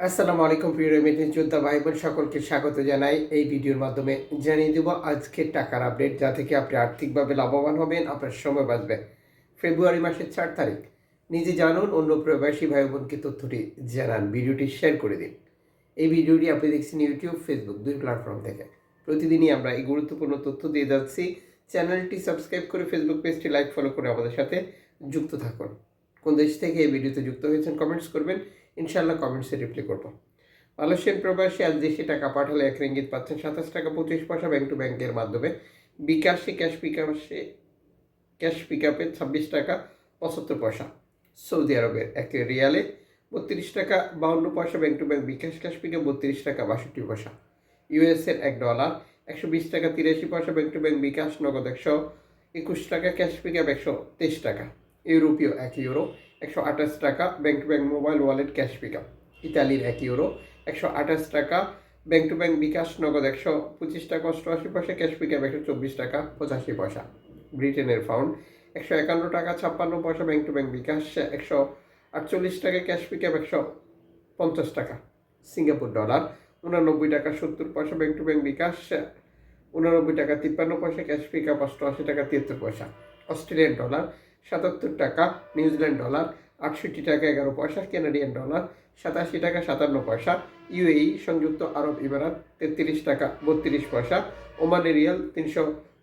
আসসালামু আলাইকুম, প্রিয় রেমিটেন্স যোদ্ধা ভাই বোন সকলকে স্বাগত জানাই। এই ভিডিওর মাধ্যমে জানিয়ে দেব আজকের টাকার আপডেট, যা থেকে আপনি আর্থিকভাবে লাভবান হবেন, আপনার সময় বাঁচবে। ফেব্রুয়ারি মাসের চার তারিখ। নিজে জানুন, অন্য প্রবাসী ভাই বোনকে তথ্যটি জানান। ভিডিওটি শেয়ার করে দিন। এই ভিডিওটি আপনি দেখছেন ইউটিউব, ফেসবুক, দুই প্ল্যাটফর্ম থেকে। প্রতিদিনই আমরা এই গুরুত্বপূর্ণ তথ্য দিয়ে যাচ্ছি। চ্যানেলটি সাবস্ক্রাইব করে ফেসবুক পেজটি লাইক, ফলো করে আমাদের সাথে যুক্ত থাকুন। কোন দেশ থেকে এই ভিডিওতে যুক্ত হয়েছেন, কমেন্টস করবেন। ইনশাআল্লাহ কমেন্টসে রিপ্লাই করব। মালয়েশিয়ান প্রবাসী আজ দেশে টাকা পাঠালে এক রিঙ্গিত পাচ্ছেন সাতাশ টাকা পঁচিশ পয়সা ব্যাংক টু ব্যাংকের মাধ্যমে। বিকাশে ক্যাশ পিকআপে ক্যাশ পিকআপে ছাব্বিশ টাকা পঁচাত্তর পয়সা। সৌদি আরবের এক রিয়ালে বত্রিশ টাকা বাউন্ন পয়সা bank to bank bKash cash pickup বত্রিশ টাকা বাষট্টি পয়সা। ইউএসের এক ডলার একশো বিশ টাকা তিরাশি পয়সা ব্যাংক টু ব্যাংক বিকাশ, নগদ একশো একুশ টাকা ক্যাশ পিকআপ একশো তেইশ টাকা। ইউরোপীয় এক ইউরো একশো আঠাশ টাকা bank to bank mobile wallet cash pick up ইতালির এক ইউরো একশো আঠাশ টাকা ব্যাংক টু ব্যাংক বিকাশ নগদ একশো পঁচিশ টাকা, অষ্টআশি পয়সা ক্যাশ পিকআপ একশো চব্বিশ টাকা, পঁচাশি পয়সা। ব্রিটেনের পাউন্ড একশো একান্ন টাকা, ছাপ্পান্ন পয়সা ব্যাংক টু ব্যাংক বিকাশ, একশো আটচল্লিশ টাকা ক্যাশ পিক আপ একশো পঞ্চাশ টাকা। সিঙ্গাপুর ডলার উনানব্বই টাকা, সত্তর পয়সা ব্যাংক টু ব্যাংক বিকাশ, উনানব্বই টাকা, তিপ্পান্ন পয়সা ক্যাশ পিক আপ অষ্টআশি টাকা, তিয়াত্তর পয়সা। অস্ট্রেলিয়ান ডলার সাতাত্তর টাকা নিউজিল্যান্ড ডলার, আটষট্টি টাকা, এগারো পয়সা কানাডিয়ান ডলার, সাতাশি টাকা, সাতান্ন পয়সা, ইউএই, সংযুক্ত আরব ইমারাত, তেত্রিশ টাকা, বত্রিশ পয়সা, ওমানি রিয়াল, তিনশো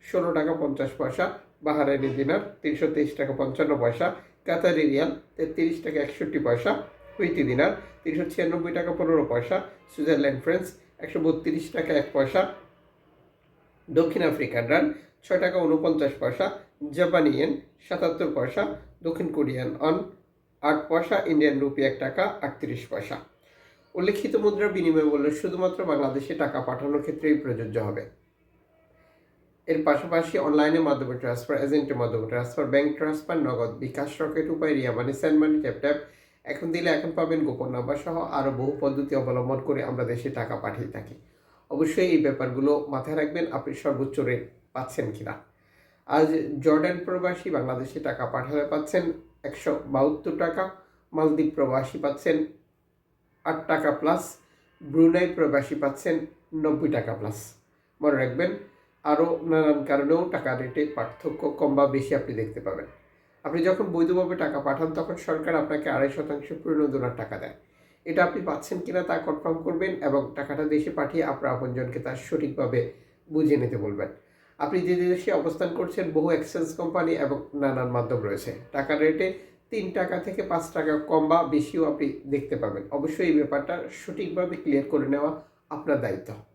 ষোলো টাকা, পঞ্চাশ পয়সা, বাহারাইনি দিনার, তিনশো তেইশ টাকা, পঞ্চান্ন পয়সা, কাতারি রিয়াল, তেত্রিশ টাকা, একষট্টি পয়সা কুইতি দিনার, তিনশো ছিয়ানব্বই টাকা, পনেরো পয়সা, সুইজারল্যান্ড ফ্রেন্স, একশো বত্রিশ টাকা, এক পয়সা, দক্ষিণ আফ্রিকান রান, ছয় টাকা উনপঞ্চাশ পয়সা জাপানি ইয়েন সাতাত্তর পয়সা, দক্ষিণ কোরিয়ান অন আট পয়সা, ইন্ডিয়ান রুপি এক টাকা, আটত্রিশ পয়সা। উল্লেখিত মুদ্রার বিনিময় মূল্য শুধুমাত্র বাংলাদেশে টাকা পাঠানোর ক্ষেত্রেই প্রযোজ্য হবে। এর পাশাপাশি অনলাইনের মাধ্যমে ট্রান্সফার এজেন্টের মাধ্যমে transfer, bank transfer, Nagad bKash Rocket, Upay, Ria Money, Send Money, Tap Tap, এখন দিলে এখন পাবেন গোপন নাম্বার সহ আরও বহু পদ্ধতি অবলম্বন করে আমরা দেশে টাকা পাঠিয়ে থাকি। অবশ্যই এই ব্যাপারগুলো মাথায় রাখবেন, আপনি সর্বোচ্চ রেট পাচ্ছেন কিনা। আজ জর্ডান প্রবাসী বাংলাদেশে টাকা পাঠালে পাচ্ছেন একশো বাহাত্তর টাকা, মালদ্বীপ প্রবাসী পাচ্ছেন আট টাকা প্লাস ব্রুনাই প্রবাসী পাচ্ছেন নব্বই টাকা প্লাস মনে রাখবেন, আরও নানান কারণেও টাকা রেটে পার্থক্য কম বা বেশি আপনি দেখতে পাবেন। আপনি যখন বৈধভাবে টাকা পাঠান, তখন সরকার আপনাকে আড়াই শতাংশ প্রণোদনার টাকা দেয়। এটা আপনি পাচ্ছেন কিনা তা কনফার্ম করবেন এবং টাকাটা দেশে পাঠিয়ে আপনার আপনজনকে তার সঠিকভাবে বুঝে নিতে বলবেন। আপনি যে দেশে অবস্থান করছেন, বহু এক্সচেঞ্জ কোম্পানি এবং নানান মাধ্যম রয়েছে। টাকার রেটে তিন টাকা থেকে পাঁচ টাকা কম বা বেশিও আপনি দেখতে পাবেন। অবশ্যই এই ব্যাপারটা সঠিকভাবে ক্লিয়ার করে নেওয়া আপনার দায়িত্ব।